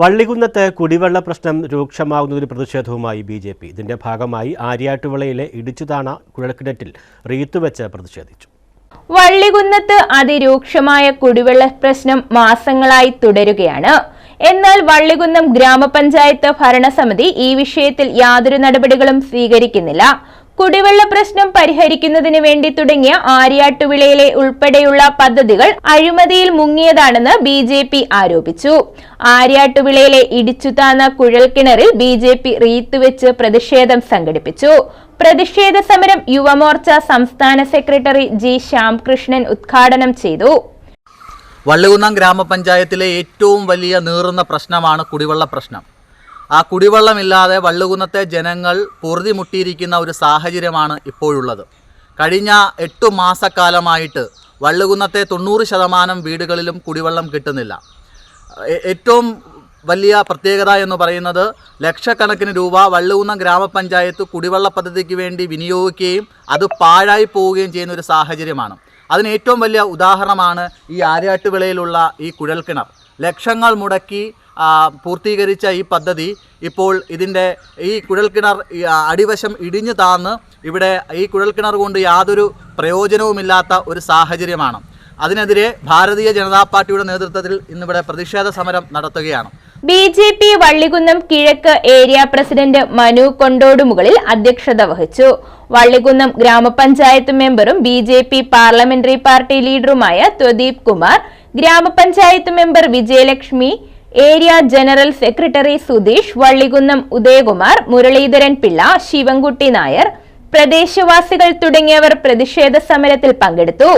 വള്ളികുന്നത്ത് കുടിവെള്ള പ്രശ്നം രൂക്ഷമാകുന്നതിന് പ്രതിഷേധവുമായി ബി ജെ പി. ഇതിന്റെ ഭാഗമായി ആര്യാട്ടുവിളയിലെ ഇടിച്ചുതാണ കുഴൽക്കിണറ്റിൽ റീത്തുവെച്ച് പ്രതിഷേധിച്ചു. വള്ളികുന്നത്ത് അതിരൂക്ഷമായ കുടിവെള്ള പ്രശ്നം മാസങ്ങളായി തുടരുകയാണ്. എന്നാൽ വള്ളികുന്നം ഗ്രാമപഞ്ചായത്ത് ഭരണസമിതി ഈ വിഷയത്തിൽ യാതൊരു നടപടികളും സ്വീകരിക്കുന്നില്ല. കുടിവെള്ള പ്രശ്നം പരിഹരിക്കുന്നതിന് വേണ്ടി തുടങ്ങിയ ആര്യാട്ടുവിളയിലെ ഉൾപ്പെടെയുള്ള പദ്ധതികൾ അഴിമതിയിൽ മുങ്ങിയതാണെന്ന് ബി ജെ പി ആരോപിച്ചു. ആര്യാട്ടുവിളയിലെ ഇടിച്ചുതാന്ന കുഴൽക്കിണറിൽ ബി ജെ പി റീത്തുവെച്ച് പ്രതിഷേധം സംഘടിപ്പിച്ചു. പ്രതിഷേധ സമരം യുവമോർച്ച സംസ്ഥാന സെക്രട്ടറി ജി ശ്യാംകൃഷ്ണൻ ഉദ്ഘാടനം ചെയ്തു. വള്ളികുന്നം ഗ്രാമപഞ്ചായത്തിലെ ഏറ്റവും വലിയ നീറുന്ന പ്രശ്നമാണ് കുടിവെള്ള പ്രശ്നം. ആ കുടിവെള്ളമില്ലാതെ വള്ളുകുന്നത്തെ ജനങ്ങൾ പൊറുതിമുട്ടിയിരിക്കുന്ന ഒരു സാഹചര്യമാണ് ഇപ്പോഴുള്ളത്. കഴിഞ്ഞ എട്ടു മാസക്കാലമായിട്ട് വള്ളുകുന്നത്തെ തൊണ്ണൂറ് ശതമാനം വീടുകളിലും കുടിവെള്ളം കിട്ടുന്നില്ല. ഏറ്റവും വലിയ പ്രത്യേകത എന്ന് പറയുന്നത് ലക്ഷക്കണക്കിന് രൂപ വള്ളുകുന്നം ഗ്രാമപഞ്ചായത്ത് കുടിവെള്ള പദ്ധതിക്ക് വേണ്ടി വിനിയോഗിക്കുകയും അത് പാഴായി പോവുകയും ചെയ്യുന്ന ഒരു സാഹചര്യമാണ്. അതിന് ഏറ്റവും വലിയ ഉദാഹരണമാണ് ഈ ആര്യാട്ടുവിളയിലുള്ള ഈ കുഴൽക്കിണർ. ലക്ഷങ്ങൾ മുടക്കി പൂർത്തീകരിച്ച ഈ പദ്ധതി ഇപ്പോൾ ഇതിന്റെ ഈ കുഴൽക്കിണർ അടിവശം ഇടിഞ്ഞു താന്ന് ഇവിടെ ഈ കുഴൽക്കിണർ കൊണ്ട് യാതൊരു പ്രയോജനവുമില്ലാത്ത ഒരു സാഹചര്യമാണ്. അതിനെതിരെ ഭാരതീയ ജനതാ പാർട്ടിയുടെ നേതൃത്വത്തിൽ ഇന്നിവിടെ പ്രതിഷേധ സമരം നടത്തുകയാണ്. ബി ജെ പി വള്ളികുന്നം കിഴക്ക് ഏരിയ പ്രസിഡന്റ് മനു കൊണ്ടോടുമുകളിൽ അധ്യക്ഷത വഹിച്ചു. വള്ളികുന്നം ഗ്രാമപഞ്ചായത്ത് മെമ്പറും B J P parliamentary party ലീഡറുമായ Thwadeep Kumar gramapanchayat member Vijayalakshmi area general secretary Sudheesh Vallikunnam Udayakumar Muralidharan Pillai Sivankutty Nair പ്രദേശവാസികൾ തുടങ്ങിയവർ പ്രതിഷേധ സമരത്തിൽ പങ്കെടുത്തു.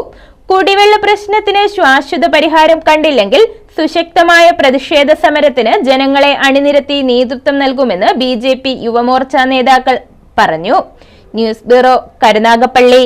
കുടിവെള്ള പ്രശ്നത്തിന് ശാശ്വത പരിഹാരം കണ്ടില്ലെങ്കിൽ സുശക്തമായ പ്രതിഷേധ സമരത്തിന് ജനങ്ങളെ അണിനിരത്തി നേതൃത്വം നൽകുമെന്ന് ബി യുവമോർച്ച നേതാക്കൾ പറഞ്ഞു. News bureau Karunagappally.